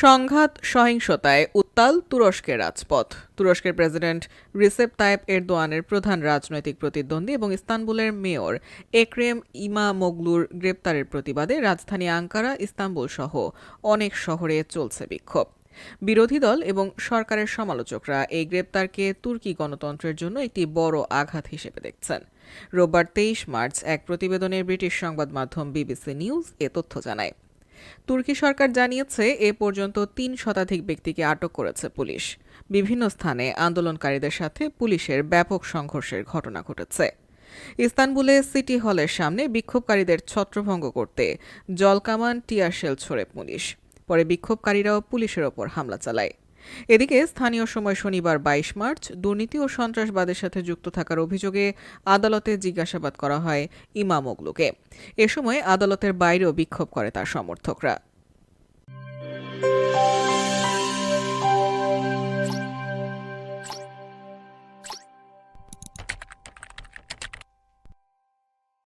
সংঘাত, সহিংসতায় উত্তাল তুরস্কের রাজপথ। তুরস্কের প্রেসিডেন্ট রিসেপ তায়েব এরদোয়ানের প্রধান রাজনৈতিক প্রতিদ্বন্দ্বী এবং ইস্তানবুলের মেয়র একরেম ইমামোগলুর গ্রেপ্তারের প্রতিবাদে রাজধানী আঙ্কারা, ইস্তানবুল সহ অনেক শহরে চলছে বিক্ষোভ। বিরোধী দল এবং সরকারের সমালোচকরা এই গ্রেপ্তারকে তুর্কি গণতন্ত্রের জন্য একটি বড় আঘাত হিসেবে দেখছেন। রোববার তেইশ মার্চ এক প্রতিবেদনে ব্রিটিশ সংবাদ মাধ্যম বিবিসি নিউজ এ তথ্য জানায়। তুর্কি সরকার জানিয়েছে, এ পর্যন্ত তিন শতাধিক ব্যক্তিকে আটক করেছে পুলিশ। বিভিন্ন স্থানে আন্দোলনকারীদের সাথে পুলিশের ব্যাপক সংঘর্ষের ঘটনা ঘটেছে। ইস্তানবুলে সিটি হলের সামনে বিক্ষোভকারীদের ছত্রভঙ্গ করতে জলকামান টিয়ারশেল ছোড়ে পুলিশ। পরে বিক্ষোভকারীরাও পুলিশের ওপর হামলা চালায়। এদিকে স্থানীয় সময় শনিবার বাইশ মার্চ, দুর্নীতি ও সন্ত্রাসবাদের সাথে যুক্ত থাকার অভিযোগে আদালতে জিজ্ঞাসাবাদ করা হয় ইমামগলুকে এ সময় আদালতের বাইরেও বিক্ষোভ করে তার সমর্থকরা।